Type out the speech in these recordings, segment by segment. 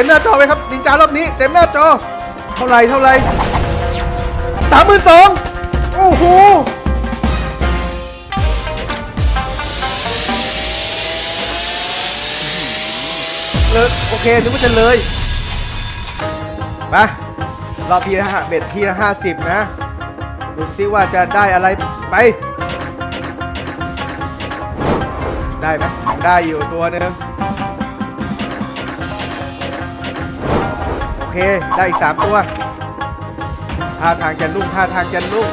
ต็มหน้าจอไหมครับนินจารอบนี้ เต็มหน้าจอ เท่าไรเท่าไรสามหมื่นสองโอ้โหเลยโอเคนึกว่าจะเลยมารอบที่ห้าเบ็ดที่ห้าสิบนะดูซิว่าจะได้อะไรไป ได้ไหมได้อยู่ตัวหนึ่ง เคได้อีกสามตัวท่าทางจะลุ่งท่าทางจะลุ่ง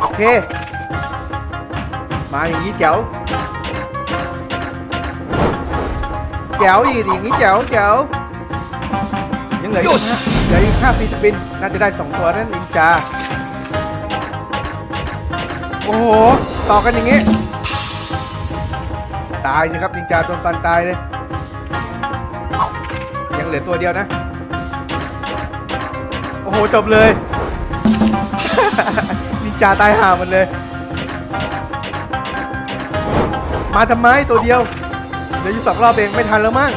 โอเค มาอย่างนี้แจ๋วแจ๋วอีกอย่างนี้แจ๋วแจ๋วยังเหลืออีกห้าเหลืออีกห้าฟิสปินน่าจะได้สองตัวนั่นนินจาโอ้โห ต่อกันอย่างงี้ ตายสิครับนินจาโดนฟันตายเลยยัง เหลือตัวเดียวนะ โอ้โห จบเลย นินจาตายห่าหมันเลย มาทำไมตัวเดียวเหลืออยู่สองรอบเองไม่ทันแล้วมั้ง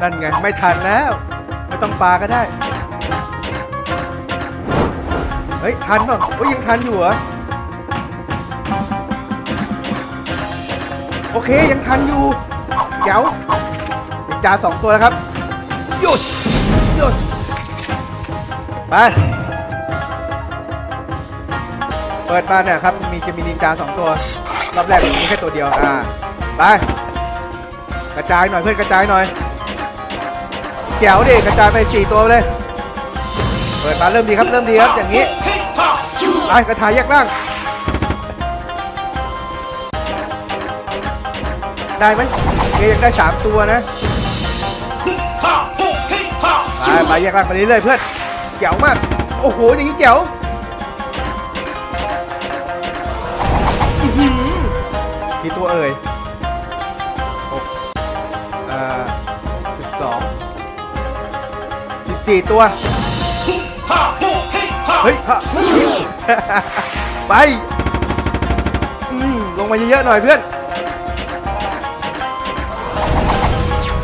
นั่นไง ไม่ทันแล้ว ไม่ต้องปาก็ได้ เฮ้ย ทันป่ะโอ้ยยังทันอยู่เหรอ โอเคยังทันอยู่เจ๋ว จาสองตัวแล้วครับโยชโยชไป เปิดมาเนี่ยครับ มีจะมีนินจาสองตัว รอบแรกมีแค่ตัวเดียว อ่า ไป กระจายหน่อยเพื่อนกระจายหน่อยแจ๋วดิกระจายไปสี่ตัวเลย เปิดมาเริ่มดีครับ เริ่มดีครับ อย่างนี้ ไปกระถายแยกล่าง ได้ไหมเอยังได้สามตัวนะ ไปไปแยกล่างไปเรื่อยๆเพื่อนเจ๋วมาก โอ้โห อย่างนี้เจ๋วกี่ตัวเอ่ยหกอ่าสิบสองสิบสี่ตัว เฮ้ยไปลงมาเยอะๆหน่อยเพื่อน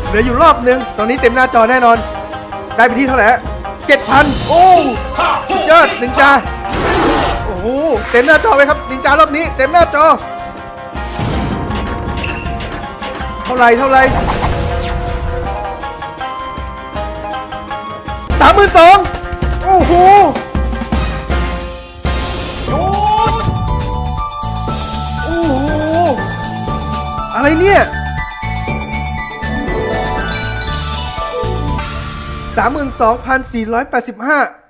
เหลืออยู่รอบนึง ตอนนี้เต็มหน้าจอแน่นอน ได้ไปที่เท่าไหร่เจ็ดพันโอ้สุดยอดนินจาโอ้โหเต็มหน้าจอไปครับนินจารอบนี้ เต็มหน้าจอ เท่าไหรเท่าไหรสามหมื่นสองโอ้โหโอ้โอ้โหอะไรเนี่ย 32,485